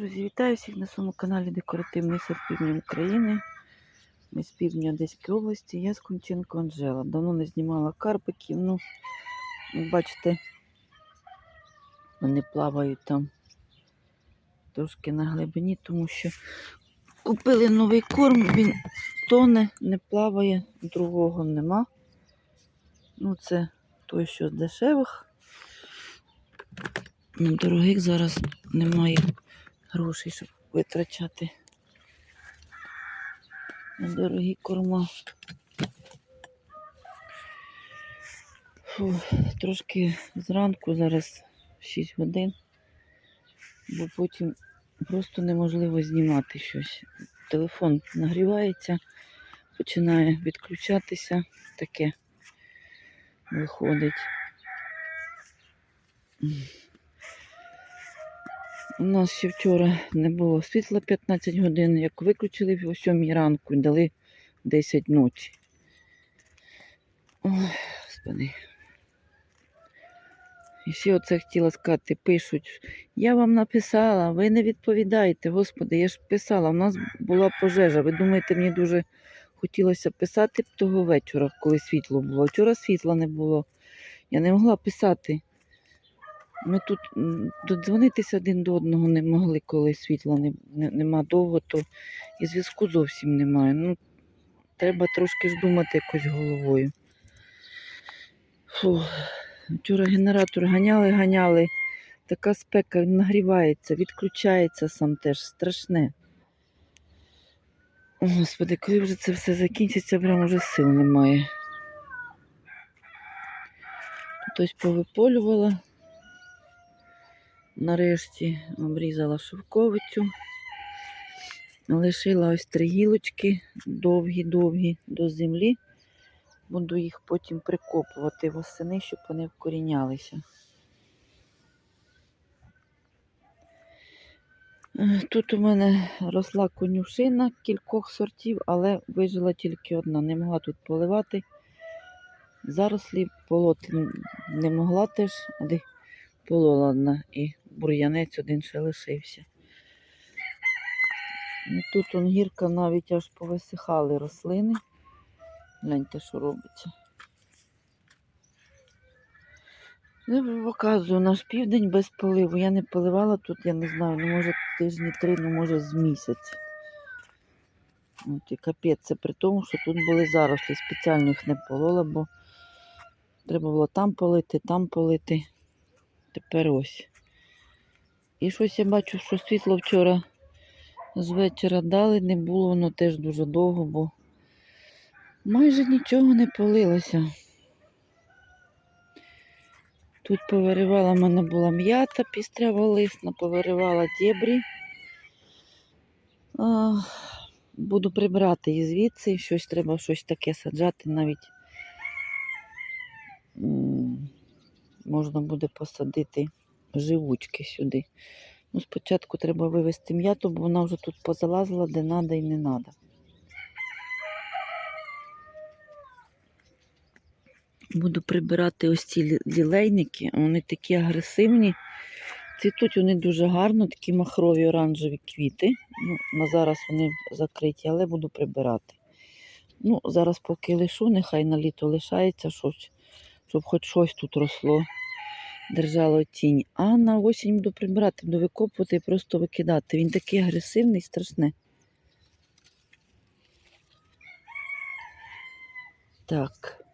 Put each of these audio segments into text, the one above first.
Друзі, вітаю всіх на своєму каналі Декоративний сад Півдня України. Ми з півдня Одеської області. Я з Конченко Анжела. Давно не знімала карпиків. Ну, як бачите, вони плавають там трошки на глибині, тому що купили новий корм, він тоне, не плаває, другого нема. Ну, це той, що з дешевих. Ну, дорогих зараз немає грошей, щоб витрачати на дорогі корма. Фу, трошки зранку, зараз 6 годин, бо потім просто неможливо знімати щось. Телефон нагрівається, починає відключатися, таке виходить. У нас ще вчора не було світла 15 годин, як виключили о 7 ранку і дали 10 ночі. Ой, господи. І ще оце хотіла сказати, пишуть, я вам написала, ви не відповідаєте, господи, я ж писала, у нас була пожежа. Ви думаєте, мені дуже хотілося писати того вечора, коли світло було. Вчора світла не було. Я не могла писати. Ми тут додзвонитися один до одного не могли, коли світла не, не, нема довго, то і зв'язку зовсім немає. Ну, треба трошки ж думати якось головою. Фу. Вчора генератор ганяли, ганяли. Така спека, нагрівається, відключається сам теж страшне. О, Господи, коли вже це все закінчиться, прям уже сил немає. Тут ось повиполювала. Нарешті обрізала шовковицю. Лишила ось три гілочки довгі-довгі до землі. Буду їх потім прикопувати восени, щоб вони вкорінялися. Тут у мене росла конюшина кількох сортів, але вижила тільки одна. Не могла тут поливати. Зарослі полоти не могла теж, але полола одна і бур'янець один ще лишився. І Тут он гірка навіть аж повисихали рослини. Гляньте, що робиться. Я показую наш південь без поливу. Я не поливала тут, я не знаю, ну може тижні три, ну може з місяць. От і капець, це при тому, що тут були зарослі. Спеціально їх не полола, бо треба було там полити, там полити. Тепер ось. І щось я бачу, що світло вчора з вечора дали, не було воно теж дуже довго, бо майже нічого не полилося. Тут повиривала, в мене була м'ята пістряволисна, повиривала дєбрі. А, буду прибрати її звідси, щось треба щось таке саджати навіть. Можна буде посадити живучки сюди. Ну, спочатку треба вивезти м'яту, бо вона вже тут позалазила, де треба і не треба. Буду прибирати ось ці лілейники, вони такі агресивні. Цвітуть вони дуже гарно, такі махрові оранжеві квіти. Ну, на зараз вони закриті, але буду прибирати. Ну, зараз поки лишу, нехай на літо лишається щось, щоб хоч щось тут росло, держало тінь. А на осінь буду прибирати, буду викопувати і просто викидати. Він такий агресивний, страшне. Так.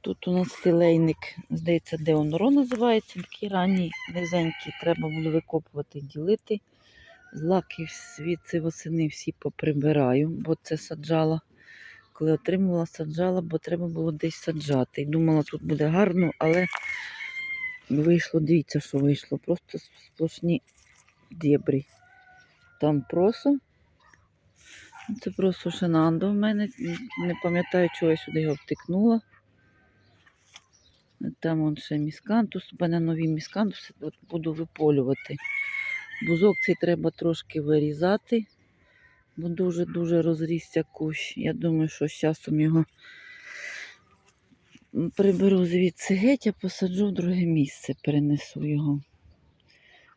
Тут у нас лілейник, здається, Деоноро називається, такий ранній, низенький. Треба буде викопувати, ділити. Злаки звідси восени всі поприбираю, бо це саджала. Коли отримувала, саджала, бо треба було десь саджати. І думала, тут буде гарно, але вийшло, дивіться, що вийшло. Просто сплошні дєбрі. Там просо. Це просто шинандо в мене. Не пам'ятаю, чого я сюди його втикнула. Там он ще міскантус, у мене нові міскантуси, от буду виполювати. Бузок цей треба трошки вирізати, бо дуже-дуже розрісся кущ. Я думаю, що з часом його приберу звідси геть, а посаджу в друге місце, перенесу його.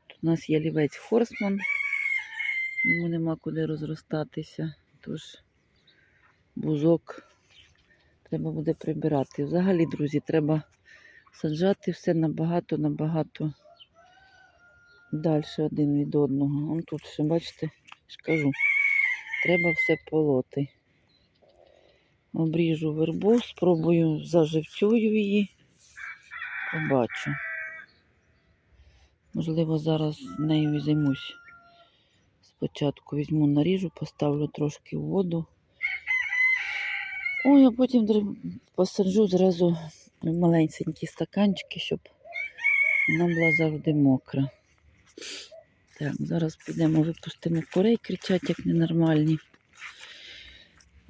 Тут У нас є лівець Хорсман, йому нема куди розростатися, тож бузок треба буде прибирати. Взагалі, друзі, треба саджати все набагато-набагато далі один від одного. Вон тут ще, бачите, ж кажу, треба все полоти. Обріжу вербу, спробую заживцюю її. Побачу. Можливо, зараз нею займусь. Спочатку візьму наріжу, поставлю трошки в воду. Ой, а потім посаджу зразу в маленькі стаканчики, щоб вона була завжди мокра. Так, зараз підемо, випустимо курей, кричать як ненормальні.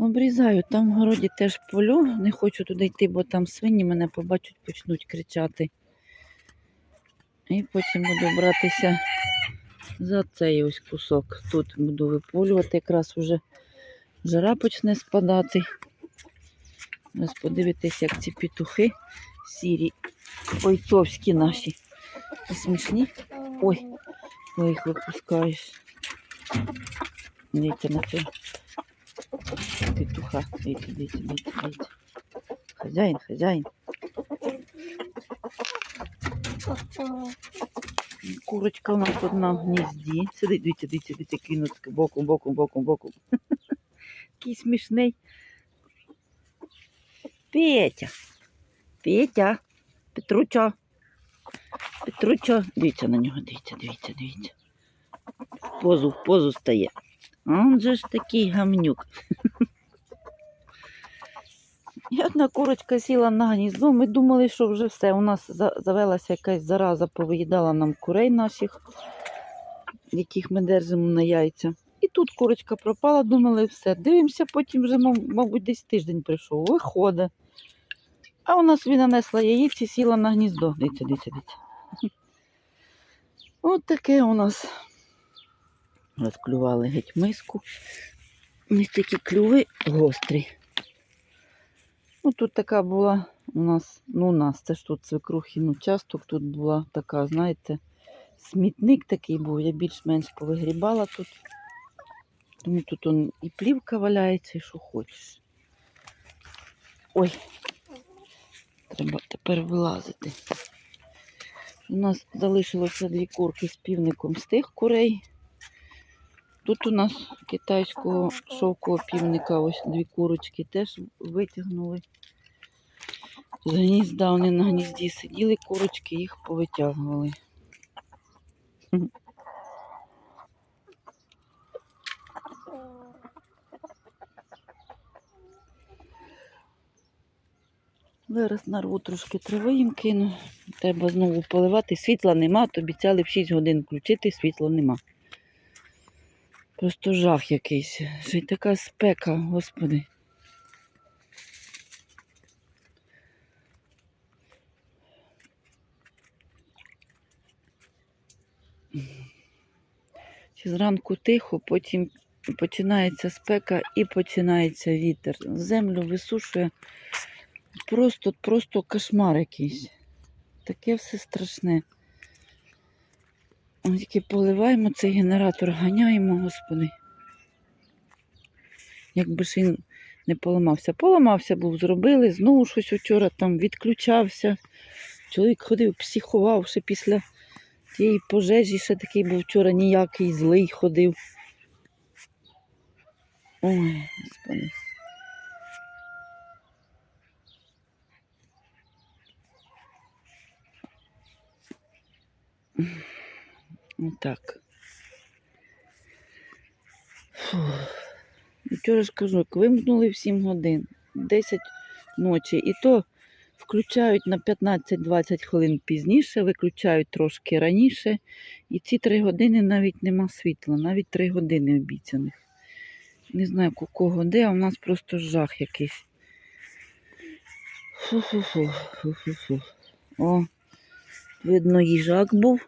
Обрізаю, там в городі теж полю, не хочу туди йти, бо там свині мене побачать, почнуть кричати. І потім буду братися за цей ось кусок. Тут буду виполювати, якраз вже жара почне спадати. Ось подивитись, як ці петухи сірі, бойцовські наші. Смішні. Ой, коли їх випускаєш. Дивіться на цього петуха. Дивіться, дивіться, дивіться, дивіться. Хазяїн, хазяїн. Курочка у нас одна в гнізді. Сидить, дивіться, дивіться, дивіться, кинуть боком, боком, боком, боком. Такий смішний. Петя. Петя. Петручо. Петручо. Дивіться на нього, дивіться, дивіться, дивіться. В позу, в позу стає. А он же ж такий гамнюк. І одна курочка сіла на гніздо. Ми думали, що вже все. У нас завелася якась зараза, повиїдала нам курей наших, яких ми держимо на яйця. І тут курочка пропала, думали, все. Дивимося, потім вже, мабуть, десь тиждень прийшов. Виходить. А у нас він нанесла яєць і сіла на гніздо. Дивіться, дивіться, дивіться. От таке у нас. Розклювали геть миску. Ось такі клюви гострі. Ну, тут така була у нас, ну, у нас це ж тут свекрухін участок, тут була така, знаєте, смітник такий був, я більш-менш повигрібала тут. Тому тут он і плівка валяється, і що хочеш. Ой, треба тепер вилазити. У нас залишилося дві курки з півником з тих курей. Тут у нас китайського шовкового півника, ось дві курочки теж витягнули. З гнізда вони на гнізді сиділи, курочки їх повитягували. Зараз нарву трошки трави їм кину. Треба знову поливати. Світла нема, то обіцяли в 6 годин включити, світла нема. Просто жах якийсь. Ще й така спека, господи. Зранку тихо, потім починається спека і починається вітер. Землю висушує. Просто, просто кошмар якийсь. Таке все страшне. Ось Тільки поливаємо цей генератор, ганяємо, господи. Якби ж він не поламався. Поламався був, зробили, знову щось вчора там відключався. Чоловік ходив, психував ще після тієї пожежі, ще такий був вчора ніякий, злий ходив. Ой, господи. Отак. Вчора ж кажу, вимкнули в 7 годин, 10 ночі, і то включають на 15-20 хвилин пізніше, виключають трошки раніше. І ці 3 години навіть нема світла, навіть 3 години обіцяних. Не знаю, у кого де, а у нас просто жах якийсь. Фу-фу-фу. О, видно, їжак був.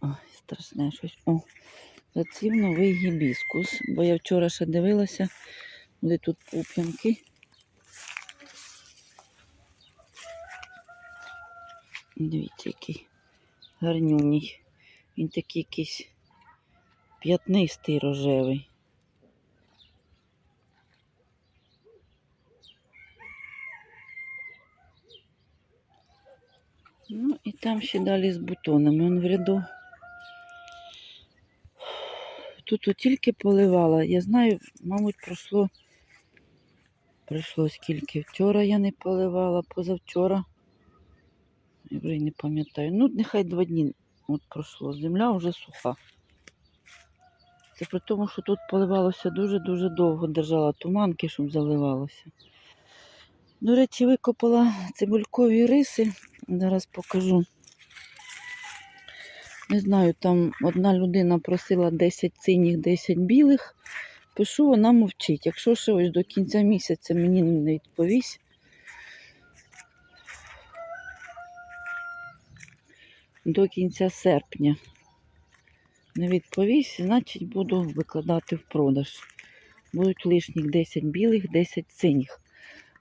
Ой, страшне щось. О, зацвів новий гібіскус, бо я вчора ще дивилася, де тут пуп'янки. Дивіться, який гарнюній. Він такий якийсь п'ятнистий рожевий. Ну і там ще далі з бутонами. Он в ряду. Тут тільки поливала. Я знаю, мабуть, пройшло. Пройшло скільки. Вчора я не поливала, позавчора. Я вже не пам'ятаю. Ну, нехай два дні от пройшло. Земля вже суха. Це при тому, що тут поливалося дуже-дуже довго, держала туманки, щоб заливалося. До речі, викопала цибулькові риси. Зараз покажу. Не знаю, там одна людина просила 10 синіх, 10 білих. Пишу, вона мовчить. Якщо ще ось до кінця місяця мені не відповість. До кінця серпня не відповість, значить буду викладати в продаж. Будуть лишніх 10 білих, 10 синіх.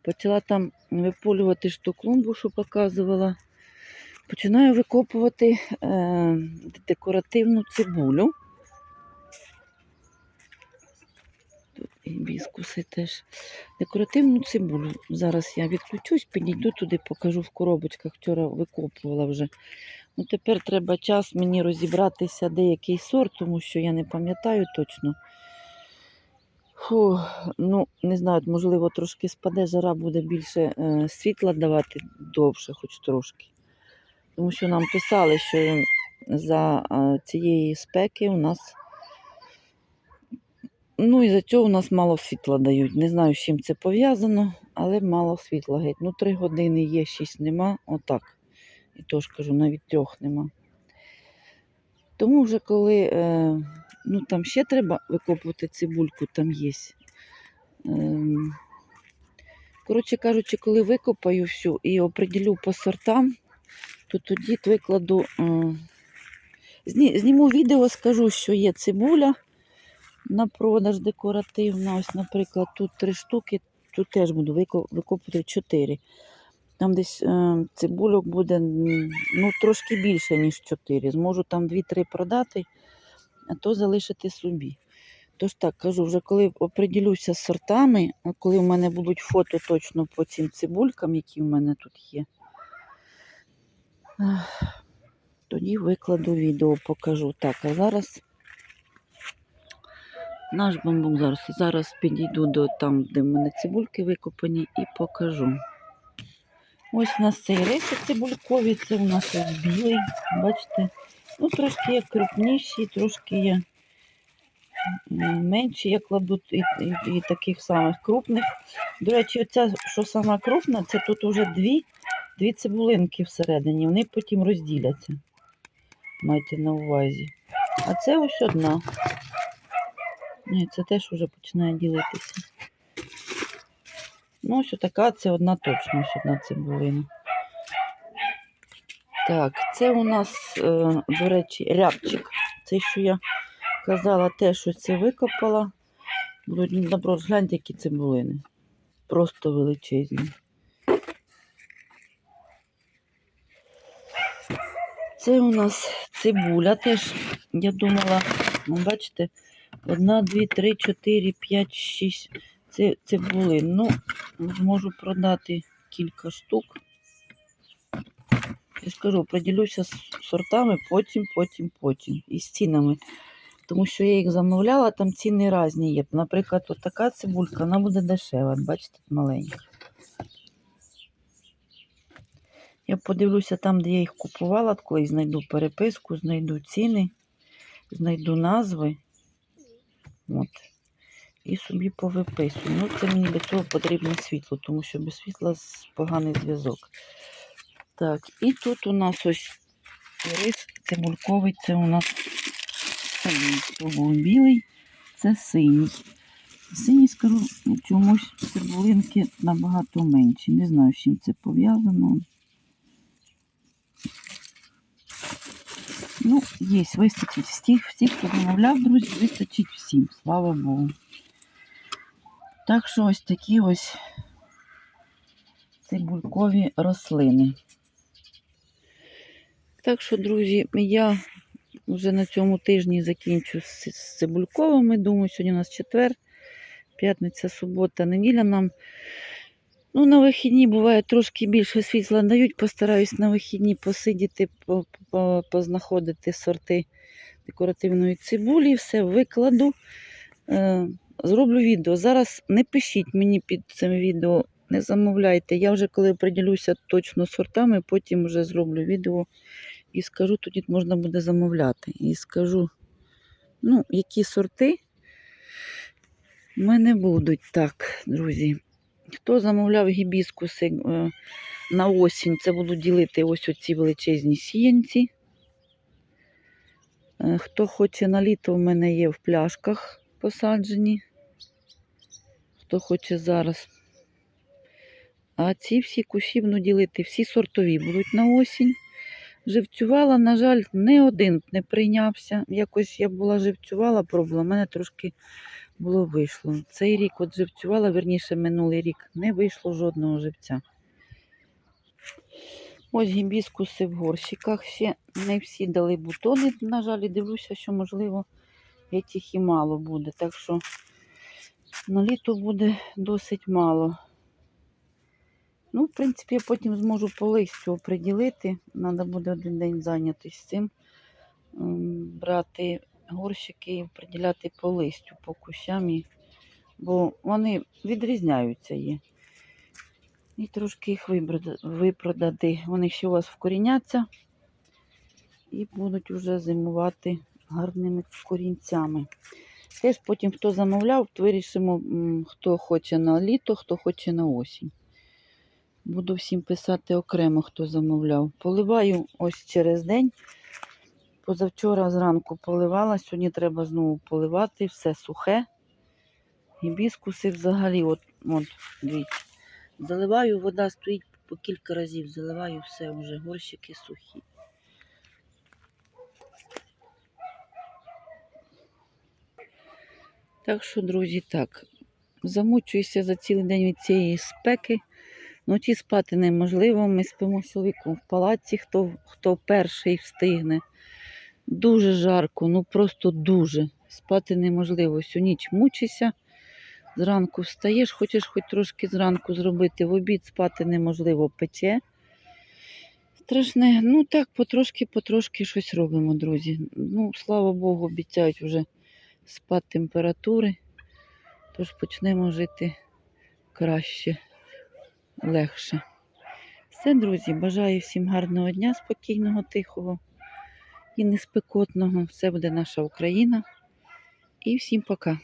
Почала там виполювати ж ту клумбу, що показувала. Починаю викопувати е, декоративну цибулю. Тут і біскуси теж. Декоративну цибулю. Зараз я відключусь, підійду туди, покажу в коробочках. Вчора викопувала вже. Ну, тепер треба час мені розібратися, де який сорт, тому що я не пам'ятаю точно. Фу, ну, не знаю, можливо, трошки спаде, жара буде більше е, світла давати довше, хоч трошки. Тому що нам писали, що за цієї спеки у нас. Ну, і за цього у нас мало світла дають. Не знаю, з чим це пов'язано, але мало світла геть. Ну, три години є, шість нема. Отак. І то ж кажу, навіть трьох нема. Тому вже коли е, ну, там ще треба викопувати цибульку, там є. Ем, коротше кажучи, коли викопаю всю і оприділю по сортам, то тоді викладу. Зніму відео, скажу, що є цибуля на продаж декоративна. Ось, наприклад, тут три штуки, тут теж буду викопувати чотири. Там десь е, цибульок буде ну, трошки більше, ніж 4. Зможу там 2-3 продати, а то залишити собі. Тож так, кажу, вже коли оприділюся з сортами, коли в мене будуть фото точно по цим цибулькам, які в мене тут є, тоді викладу відео, покажу. Так, а зараз наш бамбук зараз. Зараз підійду до там, де в мене цибульки викопані, і покажу. Ось у нас цей рисик цибульковий, це у нас ось білий, бачите. Ну, трошки є крупніші, трошки є менші. Я кладу і, і, і таких самих крупних. До речі, оця, що сама крупна, це тут уже дві, дві цибулинки всередині. Вони потім розділяться. Майте на увазі. А це ось одна. Ні, це теж вже починає ділитися. Ну, ось така, це одна точно, ось одна цибулина. Так, це у нас, е, до речі, рябчик. Це, що я казала, те, що це викопала. Добро, гляньте, які цибулини. Просто величезні. Це у нас цибуля теж, я думала, ну, бачите, одна, дві, три, чотири, п'ять, шість. Це цибулин. Ну, зможу продати кілька штук. Я ж кажу, приділюся з сортами, потім, потім, потім. І з цінами. Тому що я їх замовляла, там ціни різні є. Наприклад, от така цибулька, вона буде дешева. Бачите, маленька. Я подивлюся там, де я їх купувала, коли знайду переписку, знайду ціни, знайду назви. От. І собі повиписую. Ну, це мені для цього потрібно світло, тому що без світла поганий зв'язок. Так, і тут у нас ось рис цибульковий, це у нас синій. Білий, це синій. Синій, скажу, чомусь цибулинки набагато менші. Не знаю, з чим це пов'язано. Ну, є, вистачить всіх, всіх, хто замовляв, друзі, вистачить всім, слава Богу. Так що ось такі ось цибулькові рослини. Так що, друзі, я вже на цьому тижні закінчу з цибульковими. Думаю, сьогодні у нас четвер, п'ятниця, субота, неділя нам. Ну, на вихідні буває трошки більше світла дають. Постараюсь на вихідні посидіти, по- по- познаходити сорти декоративної цибулі, все викладу. Е, зроблю відео. Зараз не пишіть мені під цим відео, не замовляйте. Я вже коли приділюся точно сортами, потім вже зроблю відео і скажу, тоді можна буде замовляти. І скажу, ну, які сорти в мене будуть. Так, друзі. Хто замовляв гібіскуси е, на осінь, це буду ділити ось оці величезні сіянці. Е, Хто хоче на літо, в мене є в пляшках посаджені. Хто хоче зараз. А ці всі кущі буду ділити, всі сортові будуть на осінь. Живцювала, на жаль, не один не прийнявся. Якось я була живцювала, пробувала, мене трошки було вийшло. Цей рік от живцювала, верніше минулий рік, не вийшло жодного живця. Ось гібіскуси в горщиках. Ще не всі дали бутони, на жаль, дивлюся, що, можливо, їх і мало буде. Так що на літо буде досить мало. Ну, в принципі, я потім зможу по листю оприділити. Треба буде один день зайнятися цим. Брати горщики і оприділяти по листю, по кущам. Бо вони відрізняються є. І трошки їх випродати. Вони ще у вас вкоріняться і будуть вже зимувати гарними корінцями. Теж потім, хто замовляв, вирішимо, хто хоче на літо, хто хоче на осінь. Буду всім писати окремо, хто замовляв. Поливаю ось через день. Позавчора зранку поливала, сьогодні треба знову поливати, все сухе. Гібіскуси взагалі, от, от дивіться. Заливаю, вода стоїть по кілька разів, заливаю все вже, горщики сухі. Так що, друзі, так, замучуюся за цілий день від цієї спеки. Вночі спати неможливо. Ми спимо чоловіком в палаці, хто, хто перший встигне. Дуже жарко, ну просто дуже. Спати неможливо. Всю ніч мучишся. Зранку встаєш, хочеш хоч трошки зранку зробити. В обід спати неможливо, пече. Страшне. Ну так, потрошки-потрошки щось робимо, друзі. Ну, слава Богу, обіцяють вже спад температури. Тож почнемо жити краще, легше. Все, друзі, бажаю всім гарного дня, спокійного, тихого і неспекотного. Все буде наша Україна. І всім пока.